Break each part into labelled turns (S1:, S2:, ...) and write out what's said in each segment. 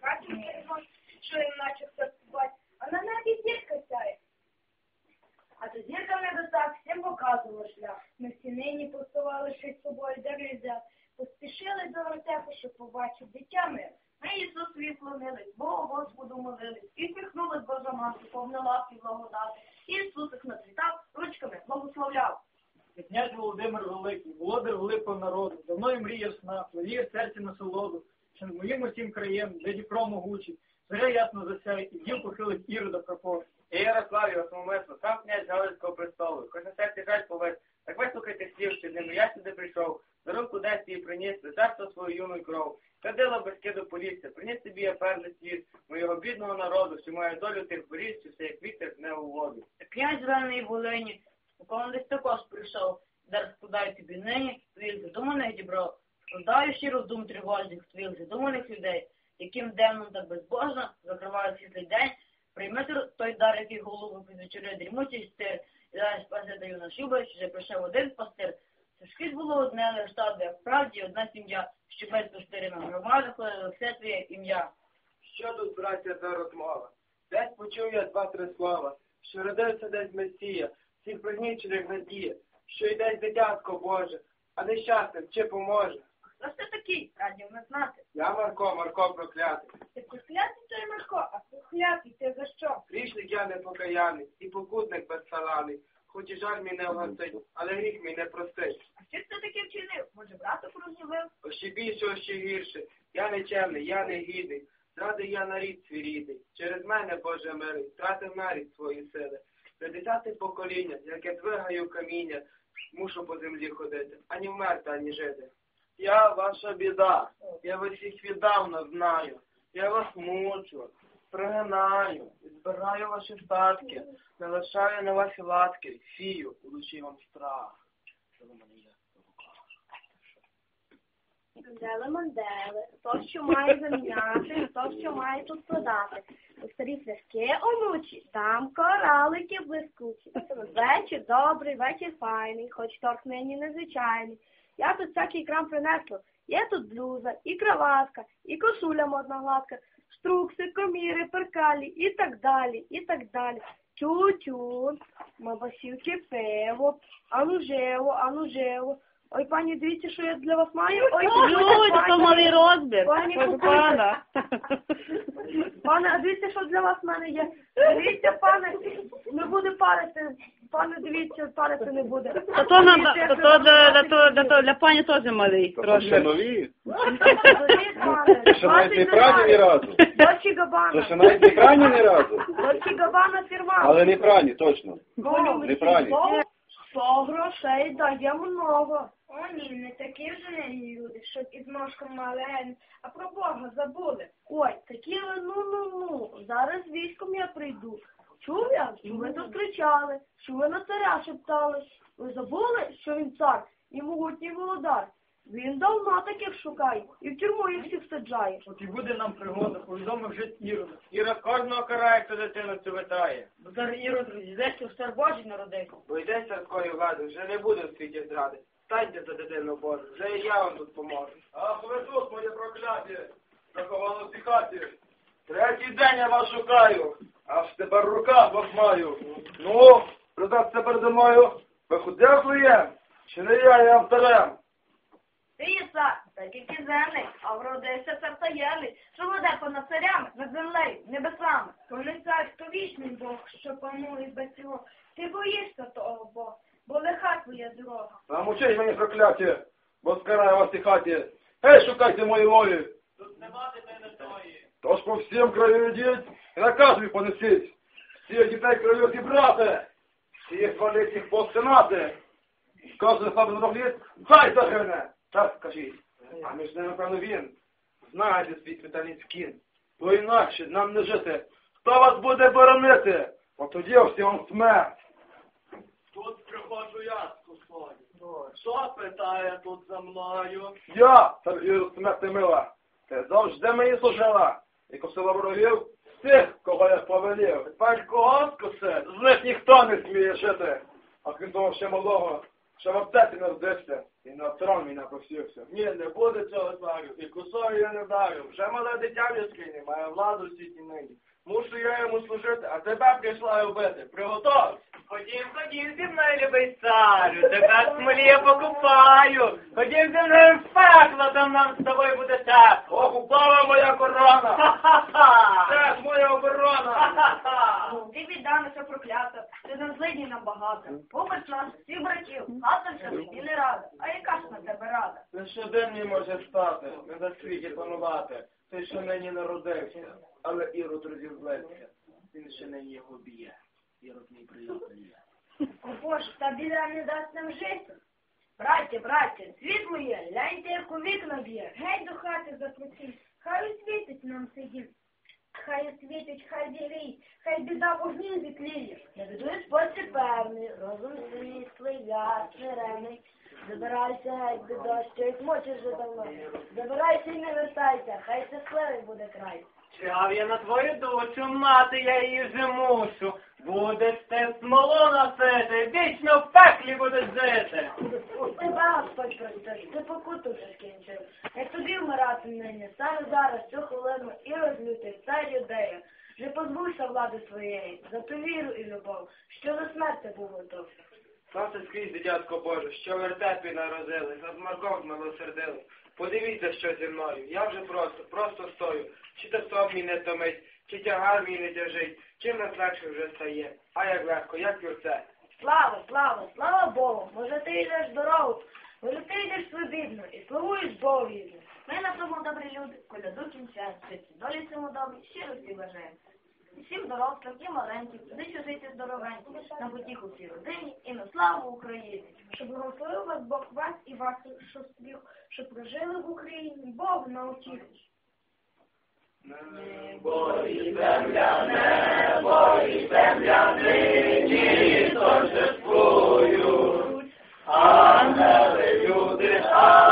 S1: Катю телефон, що на небі зірка сяє. А то зірка не до так, всім показувала шлях. Ми всі нині посували щось собою далі взяти. Поспішили до вертепу, щоб побачити дитя.
S2: Ми Ісусові склонились, Богу Господу молились, і впихнули Божа мати, повна лапки благодати. Ісусик нацвітав, ручками благословляв.
S3: Князь Володимир Великий, володар великого народу, давно й мріяв сна, серці насолоду, що над моїм усім краєм, де Дніпро могучий, зоря ясно засяє, і дів похилить ірода пропор.
S4: Я Ярослав його самомисло, сам князь Галицького престолу, хоч на серці жаль повез, так вислухайте слів, що ним я сюди прийшов, за руку десь її приніс, царство свою юну кров. Кадила без киду полісся, приніс собі я певний світ, моєго бідного народу, що має долю тих боріз, що все як вітер не у воду.
S2: Князь зелений Волині, у десь також прийшов, зараз подай тобі нині, твоїх задуманих дібро, складаю щиро дум тривожних твоїх задуманих людей, яким демон так безбожно закриває світлий день, прийми той дар, який голову підвечерює дрімучий стир, і зараз спаси даю на шуби, що вже прийшов один пастир. Це скрізь було одне лиш стадо, як справді одна сім'я, що без пастирина громади ходило все твоє ім'я.
S5: Що тут, браття, за розмова? Десь почув я два-три слова, що родився десь Месія, всіх пригнічених надія, що йде дитятко Боже, а нещасним чи поможе.
S2: Такий? Радів не знати.
S5: Я Марко, Марко проклятий.
S1: Ти проклятий той Марко, а проклятий ти за що?
S5: Грішник я непокаяний, і покутник безсаланий, хоч і жаль мій не вгасить, але гріх мій не простить.
S2: А що ти таке вчинив? Може, брата порозумів?
S5: О, ще більше, о, ще гірше. Я не чемний, я не гідний. Зрадив я на рід свій рідний. Через мене, Боже милий, втратив нарід свої сили. Вже десяте покоління, яке двигаю каміння, мушу по землі ходити, ані вмерти, ані жити. Я ваша біда, я вас всіх віддавна знаю. Я вас мучу, пригинаю, збираю ваші статки, не лишаю на ваші ласки, сію у вам страх.
S1: Мандели, мандели, то, що має заміняти, то, що має тут продати. У старі пляшки онучі, там коралики блискучі. Вечір добрий, вечір файний, хоч торг нині незвичайний. Я тут всякий крам принесла. Є тут блуза, і краватка, і косуля модна гладка, струкси, коміри, перкалі і так далі, і так далі. Тю-тю, мабасівки пиво, анужево, анужево. Ой, пані, дивіться, що я для вас маю. Ой, пані,
S2: то малий розбір.
S1: Пані,
S2: пана.
S1: Пане, а дивіться, що для вас в мене є. Дивіться, пане, не буде парити. Пане, дивіться, парити не буде.
S6: То то нам то, то для, для, то, для, то, для пані теж малий
S7: Ще
S6: трошки.
S7: нові?
S1: Пане.
S7: Це ще навіть не прані ні разу.
S1: Дочі
S7: Це
S1: Габана.
S7: ще навіть не прані ні разу.
S1: Дочі Габана фірма.
S7: Але не прані, точно. Не прані.
S1: Сто грошей дає много. О, ні, не такі вже не люди, щоб із ножком малень, а про Бога забули. Ой, такі ви, ну-ну-ну, зараз військом я прийду. Чув я, що ви тут кричали, що ви на царя шептали. Ви забули, що він цар і могутній володар. Він давно таких шукає і в тюрму їх всіх саджає.
S3: От і буде нам пригода, повідомив вже Ірода.
S4: Іра кожного карає, хто дитину цю витає.
S2: Бо зараз Ірод розійдеться, в стар Божий народився.
S5: Бо йде царської влади, вже не буде в світі зради. Станьте за дитину Божу, вже і я вам тут поможу.
S4: Ах, ви тут, моє прокляття, заховано в хаті. Третій день я вас шукаю, аж тепер рука вас маю. Ну, придаться передо мною, ви худякує, чи не я, я авторем?
S2: Ти Іса, так і кізений, а вродився цар таємний, що веде понад царями, над землею, небесами.
S1: То не цар, то вічний Бог, що панує без цього. Ти боїшся того Бога, бо лиха твоя дорога.
S4: Замучить мені прокляття, бо скараю вас цій хаті. Гей, шукайте мої волі.
S3: Тут нема тебе не тої.
S4: Тож по всім краю йдіть і наказ мій понесіть. Всіх дітей краю зібрати, всіх валить їх постинати. Кожен слабий на літ, хай загине. Так скажіть. А між ними, певно, він. Знаєте свій світальний скін. Бо інакше нам не жити. Хто вас буде боронити? От тоді всі вам смерть.
S3: Тут приходжу я з. Що питає тут за мною?
S4: Я, Сергію смерти мила, ти завжди мені служила. І косила ворогів всіх, кого я повелів. Тепер кого скоси? З них ніхто не сміє жити. А крім того ще малого,
S8: що в аптеці народився і на трон мій напосівся.
S5: Ні, не буде цього царю, і косою я не дарю. Вже мале дитя в яскині, має владу в світі нині. Мушу я йому служити, а тебе прийшла вбити. Приготовсь!
S9: Ходім, ходім зі мною, любий царю, тебе смолі я покупаю. Ходім зі мною в пекло, там нам з тобою буде тепло.
S10: Нам. Побач нас, всіх братів, хата вже тобі не рада. А яка ж на тебе рада?
S5: Лише один мій може стати, не на світі панувати. Той, що нині народився, але Ірод розізлився. Він ще нині його б'є. Ірод мій приятель є.
S10: Боже, та біда не дасть нам жити. Браття, браття, світло є, гляньте, як у вікна б'є. Геть до хати заплатіть, хай освітить нам сидіть. Хай освітить, хай ділить, хай біда вогні зітліє. Не ведує спосіб певний, розум світлий, ясний, рений. Забирайся геть, біда, що їх мочиш вже давно. Забирайся і не вертайся, хай щасливий буде край.
S9: Чав я на твою дочу, мати я її вже мушу. Будеш ти смолу носити, вічно в пеклі будеш жити.
S10: Тебе Господь простить, ти покуту вже скінчив. Як тобі вмирати нині, саме зараз, цю хвилину і розлютий цар юдея. Не позбувся влади своєї, за ту віру і любов, що до смерти був готов.
S5: Сонце скрізь, дитятко Боже, що вертепі народились, над Марком змилосердились. Подивіться, що зі мною. Я вже просто, просто стою. Чи то сон мій не томить, чи тягар мій не тяжить, чим нас легше вже стає. А як легко, як вірце.
S10: Слава, слава, слава Богу, може ти йдеш дорогу, може ти йдеш свобідно і славуєш Богу. Ми на тому добрі люди, коляду кінця, долі цьому добрі, щиро всі бажаємо. І Всім дорослим і маленьким, зичу жити здоровенько, на потіху всій родині і на славу Україні. Щоб благословив вас Бог вас і вашу шостріх, щоб прожили в Україні Бог на утіху.
S8: Ангели, люди, ангели,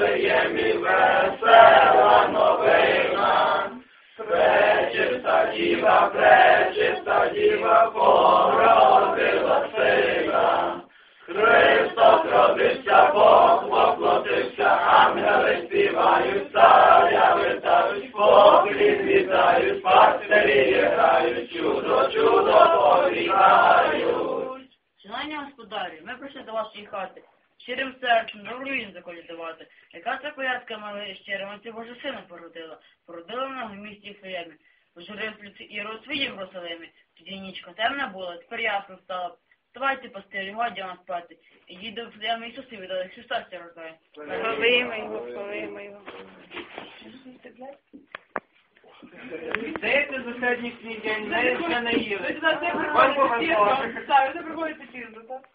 S8: во і весела новина. Пречиста діва, пречиста діва,
S2: їм. Яка це поядка мали щира, ти Боже сина породила. Породила вона в місті Феємі. Пожурив плюці і розсвій в Росалимі. Тоді нічка темна була, тепер ясно стала. Вставайте, пастирі, годі вам спати. Ідіть до Флеями Ісусі віддали, Христа ся рождає.
S1: Славимо його, славимо його.
S9: Здається, за сьогоднішній день не їли.
S1: Це приходить пізно, це приходить пізно, так?